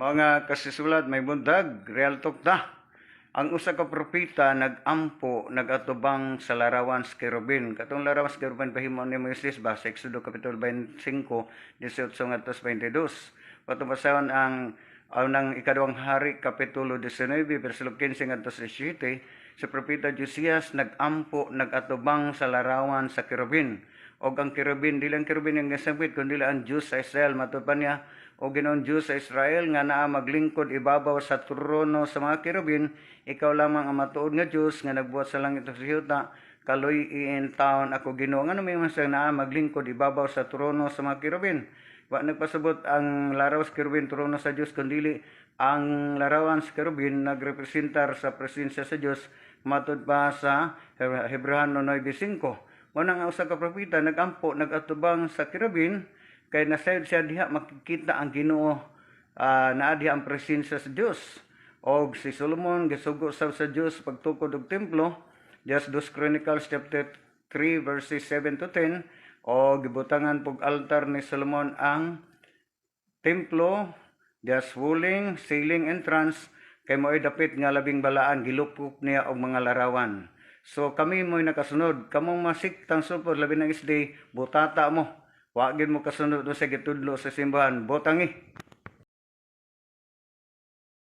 Mao nga kasisulat may bundag, real talk ta. Ang usa ka propeta nag-ampo, nag-atubang sa larawan sa kerubin. Katong larawan sa kerubin pahimo ni Moises ba sa Exodo Kapitulo 25, 18 ngadto sa 22. Patubasahon ang ang ikaduhang hari Kapitulo 19, versikulo 15 ngadto sa 17, si propeta Josias nag-ampo, nag-atubang sa larawan sa kerubin. Og ang kerubin, dili ang kerubin yung nasabit, kundi ang Diyos sa Israel. Matod pa niya, o ginoon Diyos sa Israel nga naa maglingkod ibabaw sa trono sa mga kerubin, ikaw lamang ang matuod nga Diyos nga nagbuhat sa langit ug sa yuta, kaloy in taon ako Ginoo. Ano may mas naa maglingkod ibabaw sa trono sa mga kerubin? Wa nagpasabot ang laraw sa kerubin trono sa Diyos kundi ang larawan sa kerubin nagrepresentar sa presensya sa Diyos matud pa sa Hebrano 9:5. Muna nga usa ka propeta nagampo nagatubang sa kerubin kay nasayod siya diha makikita ang Ginoo uh, naa diha ang presensya sa Dios og si Solomon gisugo sa sa Dios pagtukod og templo. Just 2 Chronicles chapter 3 verses 7 to 10 o gibutangan pog altar ni Solomon ang templo. Just walling ceiling entrance. Kay mo'y dapit nga labing balaan gilupok niya og mga larawan. So kami mo'y nakasunod. Kamong masiktang supod, labi ng isday, butata mo. Wagin mo kasunod sa gitudlo sa simbahan. Botangi.